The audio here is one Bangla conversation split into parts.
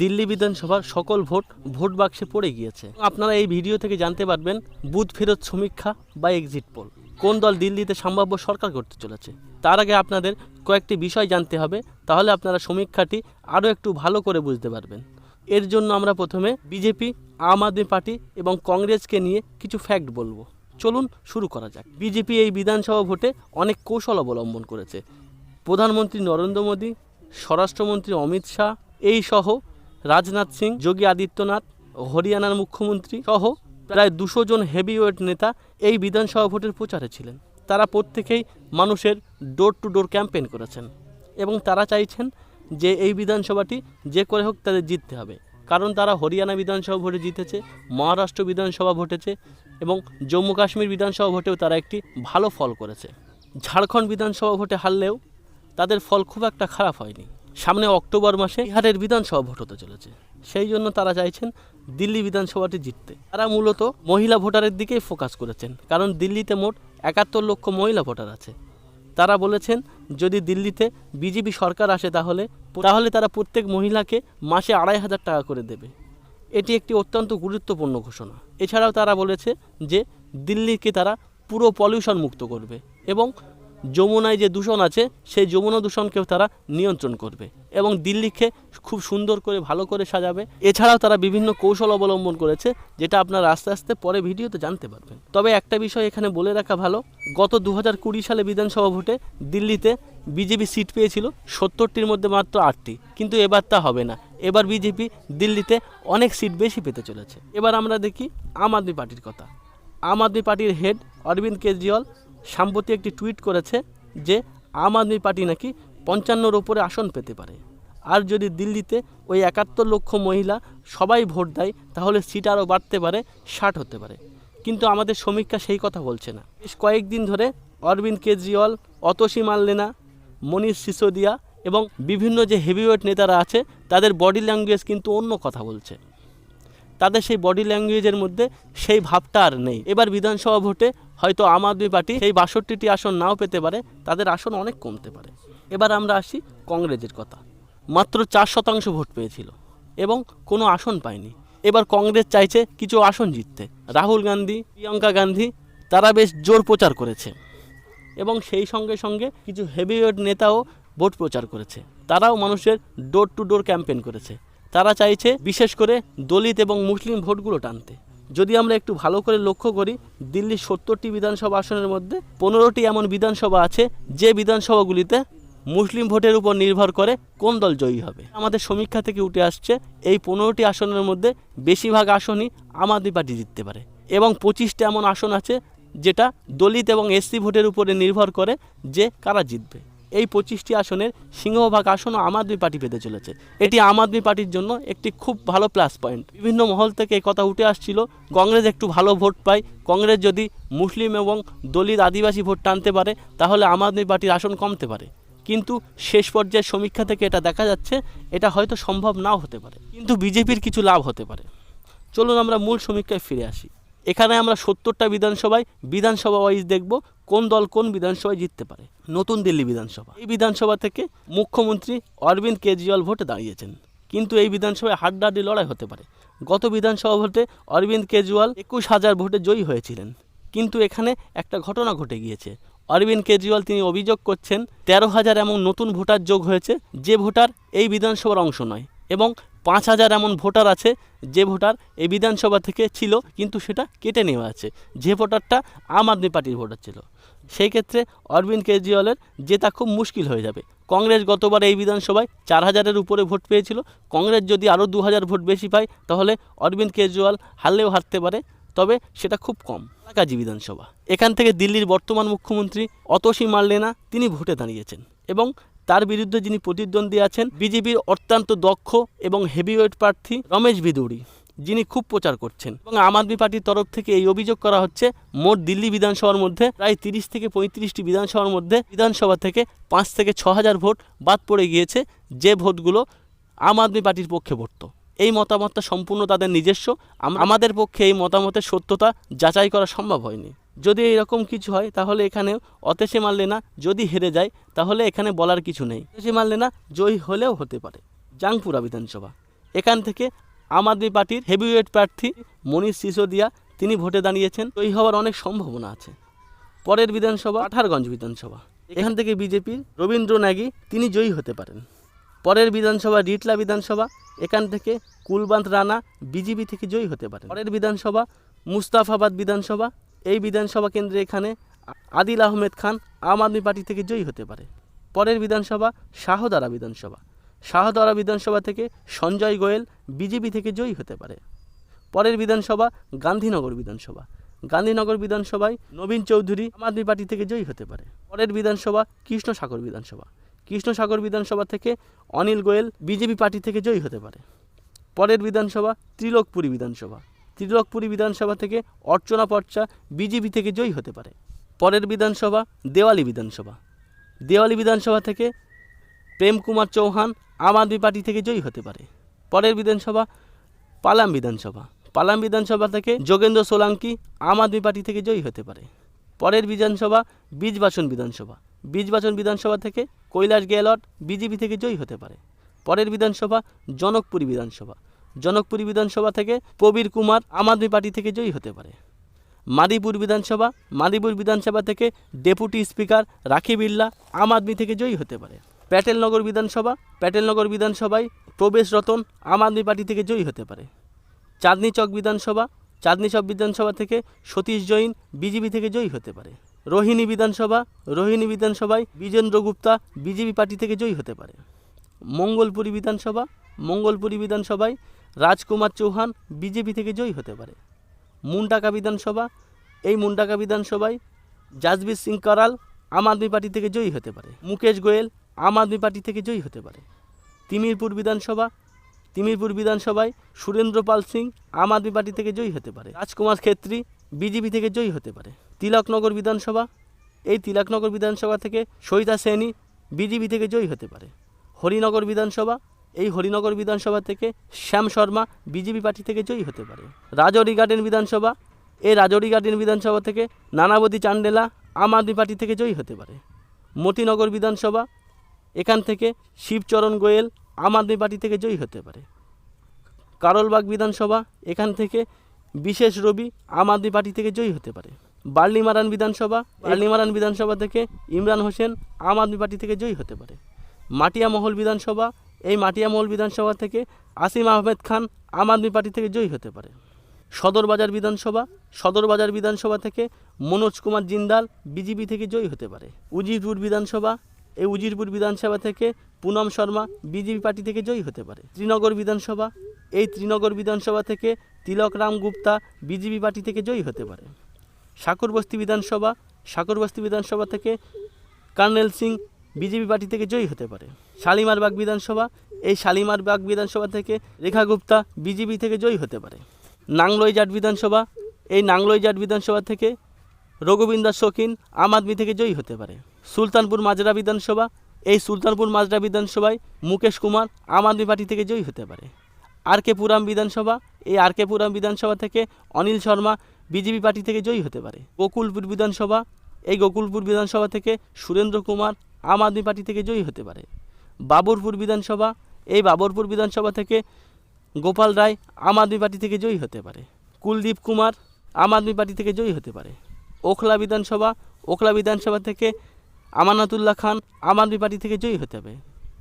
দিল্লি বিধানসভার সকল ভোট ভোট বাক্সে পড়ে গিয়েছে। আপনারা এই ভিডিও থেকে জানতে পারবেন বুথ ফেরত সমীক্ষা বা এক্সিট পোল কোন দল দিল্লিতে সম্ভাব্য সরকার করতে চলেছে? তার আগে আপনাদের কয়েকটি বিষয় জানতে হবে, তাহলে আপনারা সমীক্ষাটি আরও একটু ভালো করে বুঝতে পারবেন। এর জন্য আমরা প্রথমে বিজেপি, আম আদমি পার্টি এবং কংগ্রেসকে নিয়ে কিছু ফ্যাক্ট বলব। চলুন শুরু করা যাক। বিজেপি এই বিধানসভা ভোটে অনেক কৌশল অবলম্বন করেছে। প্রধানমন্ত্রী নরেন্দ্র মোদী, স্বরাষ্ট্রমন্ত্রী অমিত শাহ, এই সহ রাজনাথ সিং, যোগী আদিত্যনাথ, হরিয়ানার মুখ্যমন্ত্রী সহ প্রায় দুশো জন হেভিওয়েট নেতা এই বিধানসভা ভোটের প্রচারে ছিলেন। তারা প্রত্যেকেই মানুষের ডোর টু ডোর ক্যাম্পেইন করেছেন এবং তারা চাইছেন যে এই বিধানসভাটি যে করে হোক তাদের জিততে হবে। কারণ তারা হরিয়ানা বিধানসভা ভোটে জিতেছে, মহারাষ্ট্র বিধানসভা ভোটেছে এবং জম্মু কাশ্মীর বিধানসভা ভোটেও তারা একটি ভালো ফল করেছে। ঝাড়খণ্ড বিধানসভা ভোটে হারলেও তাদের ফল খুব একটা খারাপ হয়নি। সামনে অক্টোবর মাসে বিহারের বিধানসভা ভোট হতে চলেছে। সেই জন্য তারা চাইছেন দিল্লি বিধানসভাটি জিততে। তারা মূলত মহিলা ভোটারের দিকেই ফোকাস করেছেন, কারণ দিল্লিতে মোট একাত্তর লক্ষ মহিলা ভোটার আছে। তারা বলেছেন, যদি দিল্লিতে বিজেপি সরকার আসে তাহলে তাহলে তারা প্রত্যেক মহিলাকে মাসে আড়াই হাজার টাকা করে দেবে। এটি একটি অত্যন্ত গুরুত্বপূর্ণ ঘোষণা। এছাড়াও তারা বলেছে যে, দিল্লিকে তারা পুরো পলিউশন মুক্ত করবে এবং যমুনায় যে দূষণ আছে, সেই যমুনা দূষণকেও তারা নিয়ন্ত্রণ করবে এবং দিল্লিকে খুব সুন্দর করে, ভালো করে সাজাবে। এছাড়াও তারা বিভিন্ন কৌশল অবলম্বন করেছে, যেটা আপনারা আস্তে আস্তে পরে ভিডিওতে জানতে পারবেন। তবে একটা বিষয় এখানে বলে রাখা ভালো, গত দু হাজার কুড়ি সালে বিধানসভা ভোটে দিল্লিতে বিজেপি সিট পেয়েছিল সত্তরটির মধ্যে মাত্র আটটি। কিন্তু এবার তা হবে না। এবার বিজেপি দিল্লিতে অনেক সিট বেশি পেতে চলেছে। এবার আমরা দেখি আম আদমি পার্টির কথা। আম আদমি পার্টির হেড অরবিন্দ কেজরিওয়াল সাম্প্রতি একটি টুইট করেছে যে, আম আদমি পার্টি নাকি পঞ্চান্নর ওপরে আসন পেতে পারে। আর যদি দিল্লিতে ওই একাত্তর লক্ষ মহিলা সবাই ভোট দেয়, তাহলে সিট আরও বাড়তে পারে, ষাট হতে পারে। কিন্তু আমাদের সমীক্ষা সেই কথা বলছে না। বেশ কয়েকদিন ধরে অরবিন্দ কেজরিওয়াল, অতসী মাল্লেনা, মনীষ সিসোদিয়া এবং বিভিন্ন যে হেভিওয়েট নেতারা আছে, তাদের বডি ল্যাঙ্গুয়েজ কিন্তু অন্য কথা বলছে। তাদের সেই বডি ল্যাঙ্গুয়েজের মধ্যে সেই ভাবটা আর নেই। এবার বিধানসভা ভোটে হয়তো আম আদমি পার্টি সেই বাষট্টিটি আসন নাও পেতে পারে, তাদের আসন অনেক কমতে পারে। এবার আমরা আসি কংগ্রেসের কথা। মাত্র চার শতাংশ ভোট পেয়েছিল এবং কোনো আসন পায়নি। এবার কংগ্রেস চাইছে কিছু আসন জিততে। রাহুল গান্ধী, প্রিয়াঙ্কা গান্ধী, তারা বেশ জোর প্রচার করেছে এবং সেই সঙ্গে সঙ্গে কিছু হেভিওয়েট নেতাও ভোট প্রচার করেছে। তারাও মানুষের ডোর টু ডোর ক্যাম্পেইন করেছে। তারা চাইছে বিশেষ করে দলিত এবং মুসলিম ভোটগুলো টানতে। যদি আমরা একটু ভালো করে লক্ষ্য করি, দিল্লির সত্তরটি বিধানসভা আসনের মধ্যে পনেরোটি এমন বিধানসভা আছে, যে বিধানসভাগুলিতে মুসলিম ভোটের উপর নির্ভর করে কোন দল জয়ী হবে। আমাদের সমীক্ষা থেকে উঠে আসছে, এই পনেরোটি আসনের মধ্যে বেশিরভাগ আসনই আম আদমি পার্টি জিততে পারে এবং পঁচিশটা এমন আসন আছে, যেটা দলিত এবং এসসি ভোটের উপরে নির্ভর করে যে কারা জিতবে। এই পঁচিশটি আসনের সিংহভাগ আসনও আম আদমি পার্টি পেতে চলেছে। এটি আম আদমি পার্টির জন্য একটি খুব ভালো প্লাস পয়েন্ট বিভিন্ন মহল থেকে কথা উঠে আসছিল, কংগ্রেস একটু ভালো ভোট পায়। কংগ্রেস যদি মুসলিম এবং দলিত আদিবাসী ভোট টানতে পারে, তাহলে আম আদমি পার্টির আসন কমতে পারে। কিন্তু শেষ পর্যায়ের সমীক্ষা থেকে এটা দেখা যাচ্ছে, এটা হয়তো সম্ভব নাও হতে পারে। কিন্তু বিজেপির কিছু লাভ হতে পারে। চলুন আমরা মূল সমীক্ষায় ফিরে আসি। এখানে আমরা সত্তরটা বিধানসভায় বিধানসভা ওয়াইজ দেখব কোন দল কোন বিধানসভায় জিততে পারে। নতুন দিল্লি বিধানসভা। এই বিধানসভা থেকে মুখ্যমন্ত্রী অরবিন্দ কেজরিওয়াল ভোটে দাঁড়িয়েছেন। কিন্তু এই বিধানসভায় হাড্ডাহাড্ডি লড়াই হতে পারে। গত বিধানসভা ভোটে অরবিন্দ কেজরিওয়াল একুশ হাজার ভোটে জয়ী হয়েছিলেন। কিন্তু এখানে একটা ঘটনা ঘটে গিয়েছে। অরবিন্দ কেজরিওয়াল তিনি অভিযোগ করছেন, তেরো হাজার এমন নতুন ভোটার যোগ হয়েছে, যে ভোটার এই বিধানসভার অংশ নয় এবং পাঁচ হাজার এমন ভোটার আছে, যে ভোটার এই বিধানসভা থেকে ছিল, কিন্তু সেটা কেটে নেওয়া আছে। যে ভোটারটা আম আদমি পার্টির ভোটার ছিল। সেই ক্ষেত্রে অরবিন্দ কেজরিওয়ালের জেতা খুব মুশকিল হয়ে যাবে। কংগ্রেস গতবার এই বিধানসভায় চার হাজারের উপরে ভোট পেয়েছিল। কংগ্রেস যদি আরও দু হাজার ভোট বেশি পায়, তাহলে অরবিন্দ কেজরিওয়াল হারলেও হারতে পারে, তবে সেটা খুব কম। কাজী বিধানসভা। এখান থেকে দিল্লির বর্তমান মুখ্যমন্ত্রী অতসী মার্লেনা তিনি ভোটে দাঁড়িয়েছেন। এবং তার বিরুদ্ধে যিনি প্রতিদ্বন্দ্বী আছেন, বিজেপির অত্যন্ত দক্ষ এবং হেভিওয়েট প্রার্থী রমেশ বিদুরি, যিনি খুব প্রচার করছেন। এবং আম আদমি পার্টির তরফ থেকে এই অভিযোগ করা হচ্ছে, মোট দিল্লি বিধানসভার মধ্যে প্রায় তিরিশ থেকে পঁয়ত্রিশটি বিধানসভার মধ্যে বিধানসভা থেকে পাঁচ থেকে ছ হাজার ভোট বাদ পড়ে গিয়েছে, যে ভোটগুলো আম আদমি পার্টির পক্ষে পড়তো এই মতামতটা সম্পূর্ণ তাদের নিজস্ব। আমাদের পক্ষে এই মতামতের সত্যতা যাচাই করা সম্ভব হয়নি। যদি এরকম কিছু হয়, তাহলে এখানে অতেশে মারলে না, যদি হেরে যায়, তাহলে এখানে বলার কিছু নেই। অতেশে মারলে না, জয়ী হলেও হতে পারে। জাংপুরা বিধানসভা। এখান থেকে আম আদমি পার্টির হেভিওয়েট প্রার্থী মনীষ সিসোদিয়া, তিনি ভোটে দাঁড়িয়েছেন। জয়ী হওয়ার অনেক সম্ভাবনা আছে। পরের বিধানসভা আঠারগঞ্জ বিধানসভা। এখান থেকে বিজেপির রবীন্দ্র নাগি, তিনি জয়ী হতে পারেন। পরের বিধানসভা রিটলা বিধানসভা। এখান থেকে কুলবান্ত রানা, বিজেপি থেকে জয়ী হতে পারেন। পরের বিধানসভা মুস্তাফাবাদ বিধানসভা। এই বিধানসভা কেন্দ্রে এখানে আদিল আহমেদ খান আম আদমি পার্টি থেকে জয়ী হতে পারে। পরের বিধানসভা শাহদারা বিধানসভা। শাহদারা বিধানসভা থেকে সঞ্জয় গোয়েল বিজেপি থেকে জয়ী হতে পারে। পরের বিধানসভা গান্ধীনগর বিধানসভা। গান্ধীনগর বিধানসভায় নবীন চৌধুরী আম আদমি পার্টি থেকে জয়ী হতে পারে। পরের বিধানসভা কৃষ্ণসাগর বিধানসভা। কৃষ্ণসাগর বিধানসভা থেকে অনিল গোয়েল বিজেপি পার্টি থেকে জয়ী হতে পারে। পরের বিধানসভা ত্রিলোকপুরী বিধানসভা। ত্রিলোকপুরী বিধানসভা থেকে অর্চনা পর্চা বিজেপি থেকে জয়ী হতে পারে। পরের বিধানসভা দেওয়ালি বিধানসভা। দেওয়ালি বিধানসভা থেকে প্রেম কুমার চৌহান আম আদমি পার্টি থেকে জয়ী হতে পারে। পরের বিধানসভা পালাম বিধানসভা। পালাম বিধানসভা থেকে যোগেন্দ্র সোলাঙ্কি আম আদমি পার্টি থেকে জয়ী হতে পারে। পরের বিধানসভা বীজবাসন বিধানসভা। বীজবাসন বিধানসভা থেকে কৈলাস গেহলট বিজেপি থেকে জয়ী হতে পারে। পরের বিধানসভা জনকপুরী বিধানসভা। জনকপুরী বিধানসভা থেকে প্রবীর কুমার আম আদমি পার্টি থেকে জয়ী হতে পারে। মাদিপুর বিধানসভা মাদিপুর বিধানসভা থেকে ডেপুটি স্পিকার রাখি বিল্লা আম আদমি থেকে জয়ী হতে পারে। প্যাটেলনগর বিধানসভা, প্যাটেলনগর বিধানসভায় প্রবেশ রতন আম আদমি পার্টি থেকে জয়ী হতে পারে। চাঁদনি চক বিধানসভা চাঁদনি চক বিধানসভা থেকে সতীশ জৈন বিজেপি থেকে জয়ী হতে পারে। রোহিণী বিধানসভা, রোহিণী বিধানসভায় বিজেন্দ্র গুপ্তা বিজেপি পার্টি থেকে জয়ী হতে পারে। মঙ্গলপুরী বিধানসভা, মঙ্গলপুরী বিধানসভায় রাজকুমার চৌহান বিজেপি থেকে জয়ী হতে পারে। মুন্ডাকা বিধানসভা, এই মুন্ডাকা বিধানসভায় জাজবীর সিং করাল আম আদমি পার্টি থেকে জয়ী হতে পারে। মুকেশ গোয়েল আম আদমি পার্টি থেকে জয়ী হতে পারে। তিমিরপুর বিধানসভা, তিমিরপুর বিধানসভায় সুরেন্দ্র পাল সিং আম আদমি পার্টি থেকে জয়ী হতে পারে। রাজকুমার খেত্রী বিজেপি থেকে জয়ী হতে পারে। তিলকনগর বিধানসভা, এই তিলকনগর বিধানসভা থেকে সবিতা সেনী বিজেপি থেকে জয়ী হতে পারে। হরিনগর বিধানসভা এই হরিনগর বিধানসভা থেকে শ্যাম শর্মা, বিজেপি পার্টি থেকে জয়ী হতে পারে। রাজৌরি গার্ডেন বিধানসভা, এই রাজৌরি গার্ডেন বিধানসভা থেকে নানাবতী চান্ডেলা আম আদমি পার্টি থেকে জয়ী হতে পারে। মতিনগর বিধানসভা, এখান থেকে শিবচরণ গোয়েল আম আদমি পার্টি থেকে জয়ী হতে পারে। কারলবাগ বিধানসভা, এখান থেকে বিশেষ রবি আম আদমি পার্টি থেকে জয়ী হতে পারে। বার্লিমারান বিধানসভা বার্লিমারান বিধানসভা থেকে ইমরান হোসেন আম আদমি পার্টি থেকে জয়ী হতে পারে। মাটিয়া মহল বিধানসভা এই মাটিয়া মহল বিধানসভা থেকে আসিম আহমেদ খান আম আদমি পার্টি থেকে জয়ী হতে পারে। সদরবাজার বিধানসভা সদরবাজার বিধানসভা থেকে মনোজ কুমার জিন্দাল বিজেপি থেকে জয়ী হতে পারে। উজিরপুর বিধানসভা, এই উজিরপুর বিধানসভা থেকে পুনম শর্মা বিজেপি পার্টি থেকে জয়ী হতে পারে। শ্রীনগর বিধানসভা, এই ত্রিনগর বিধানসভা থেকে তিলক রাম গুপ্তা বিজেপি পার্টি থেকে জয়ী হতে পারে। সাকুরবস্তি বিধানসভা সাকুরবস্তি বিধানসভা থেকে কর্নেল সিং বিজেপি পার্টি থেকে জয়ী হতে পারে। শালিমারবাগ বিধানসভা, এই শালিমারবাগ বিধানসভা থেকে রেখা গুপ্তা বিজেপি থেকে জয়ী হতে পারে। নাংলইজাট বিধানসভা, এই নাংলইজাট বিধানসভা থেকে রঘুবিন্দর শৌখিন আম আদমি থেকে জয়ী হতে পারে। সুলতানপুর মাজরা বিধানসভা, এই সুলতানপুর মাজরা বিধানসভায় মুকেশ কুমার আম আদমি পার্টি থেকে জয়ী হতে পারে। আর কে পুরাম বিধানসভা, এই আর কে পুরাম বিধানসভা থেকে অনিল শর্মা বিজেপি পার্টি থেকে জয়ী হতে পারে। গোকুলপুর বিধানসভা, এই গোকুলপুর বিধানসভা থেকে সুরেন্দ্র কুমার আম আদমি পার্টি থেকে জয়ী হতে পারে। বাবরপুর বিধানসভা, এই বাবরপুর বিধানসভা থেকে গোপাল রায় আম আদমি পার্টি থেকে জয়ী হতে পারে। কুলদীপ কুমার আম আদমি পার্টি থেকে জয়ী হতে পারে। ওখলা বিধানসভা ওখলা বিধানসভা থেকে আমানাতুল্লাহ খান আম আদমি পার্টি থেকে জয়ী হতে হবে।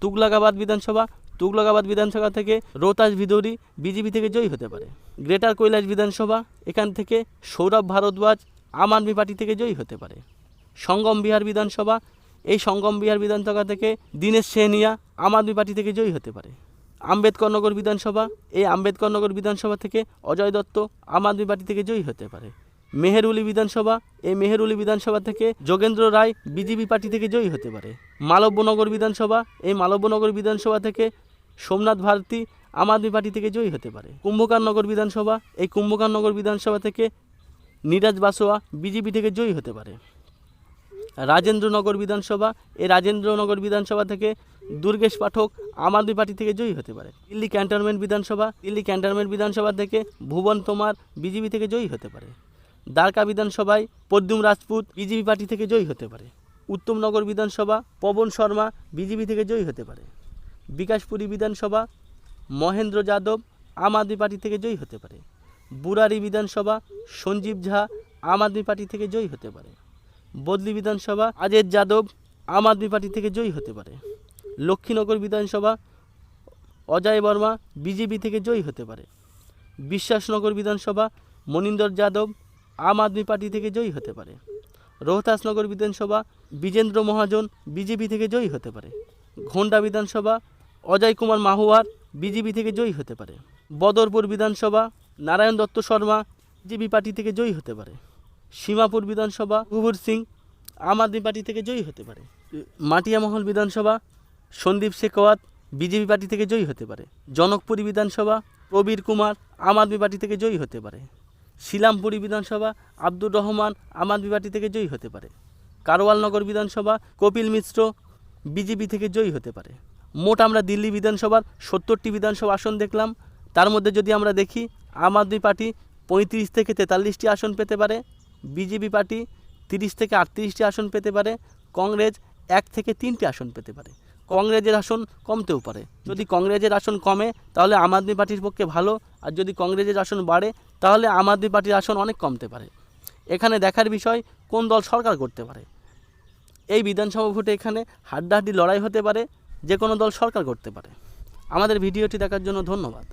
তুগলাকাবাদ বিধানসভা, তুগলকাবাদ বিধানসভা থেকে রোতাজ ভিদৌরি বিজেপি থেকে জয়ী হতে পারে। গ্রেটার কৈলাস বিধানসভা, এখান থেকে সৌরভ ভারদ্বাজ আম আদমি পার্টি থেকে জয়ী হতে পারে। সঙ্গম বিহার বিধানসভা এই সঙ্গম বিহার বিধানসভা থেকে দীনেশ সেহনিয়া আম আদমি পার্টি থেকে জয়ী হতে পারে। আম্বেদকরনগর বিধানসভা, এই আম্বেদকরনগর বিধানসভা থেকে অজয় দত্ত আম আদমি পার্টি থেকে জয়ী হতে পারে। মেহেরুলি বিধানসভা, এই মেহেরুলি বিধানসভা থেকে যোগেন্দ্র রায় বিজেপি পার্টি থেকে জয়ী হতে পারে। মালব্যনগর বিধানসভা, এই মালব্যনগর বিধানসভা থেকে সোমনাথ ভারতী আম আদমি পার্টি থেকে জয়ী হতে পারে। কুম্ভকারনগর বিধানসভা, এই কুম্ভকারনগর বিধানসভা থেকে নীরাজ বাসোয়া বিজেপি থেকে জয়ী হতে পারে। রাজেন্দ্রনগর বিধানসভা, এই রাজেন্দ্রনগর বিধানসভা থেকে দুর্গেশ পাঠক আম আদমি পার্টি থেকে জয়ী হতে পারে। দিল্লি ক্যান্টনমেন্ট বিধানসভা, দিল্লি ক্যান্টনমেন্ট বিধানসভা থেকে ভুবন তোমার বিজেপি থেকে জয়ী হতে পারে। দ্বারকা বিধানসভায় পদ্যুম রাজপুত বিজেপি পার্টি থেকে জয়ী হতে পারে। উত্তমনগর বিধানসভা, পবন শর্মা বিজেপি থেকে জয়ী হতে পারে। বিকাশপুরী বিধানসভা, মহেন্দ্র যাদব আম আদমি পার্টি থেকে জয়ী হতে পারে। বুরারি বিধানসভা, সঞ্জীব ঝা আম আদমি পার্টি থেকে জয়ী হতে পারে। বদলি বিধানসভা আজেদ যাদব আম আদমি পার্টি থেকে জয়ী হতে পারে। লক্ষ্মীনগর বিধানসভা, অজয় বর্মা বিজেপি থেকে জয়ী হতে পারে। বিশ্বাসনগর বিধানসভা, মনিন্দর যাদব আম আদমি পার্টি থেকে জয়ী হতে পারে। রোহতাসনগর বিধানসভা, বিজেন্দ্র মহাজন বিজেপি থেকে জয়ী হতে পারে। ঘোন্ডা বিধানসভা, অজয় কুমার মাহুয়ার বিজেপি থেকে জয়ী হতে পারে। বদরপুর বিধানসভা, নারায়ণ দত্ত শর্মা বিজেপি পার্টি থেকে জয়ী হতে পারে। সীমাপুর বিধানসভা গুবুর সিং আম আদমি পার্টি থেকে জয়ী হতে পারে। মাটিয়ামহল বিধানসভা, সন্দীপ শেখাওয়াত বিজেপি পার্টি থেকে জয়ী হতে পারে। জনকপুরী বিধানসভা, প্রবীর কুমার আম আদমি পার্টি থেকে জয়ী হতে পারে। শিলামপুরী বিধানসভা, আব্দুর রহমান আম আদমি পার্টি থেকে জয়ী হতে পারে। কারওয়ালনগর বিধানসভা, কপিল মিশ্র বিজেপি থেকে জয়ী হতে পারে। মোট আমরা দিল্লি বিধানসভার সত্তরটি বিধানসভা আসন দেখলাম। তার মধ্যে যদি আমরা দেখি, আম আদমি পার্টি পঁয়ত্রিশ থেকে তেতাল্লিশটি আসন পেতে পারে। বিজেপি পার্টি তিরিশ থেকে আটত্রিশটি আসন পেতে পারে, কংগ্রেস এক থেকে তিনটি আসন পেতে পারে। কংগ্রেসের আসন কমতেও পারে। যদি কংগ্রেসের আসন কমে, তাহলে আম আদমি পার্টির পক্ষে ভালো। আর যদি কংগ্রেসের আসন বাড়ে, তাহলে আম আদমি পার্টির আসন অনেক কমতে পারে। এখানে দেখার বিষয়, কোন দল সরকার করতে পারে? এই বিধানসভা ভোটে এখানে হাড্ডাহাড্ডি লড়াই হতে পারে, যে কোনো দল সরকার করতে পারে। আমাদের ভিডিওটি দেখার জন্য ধন্যবাদ।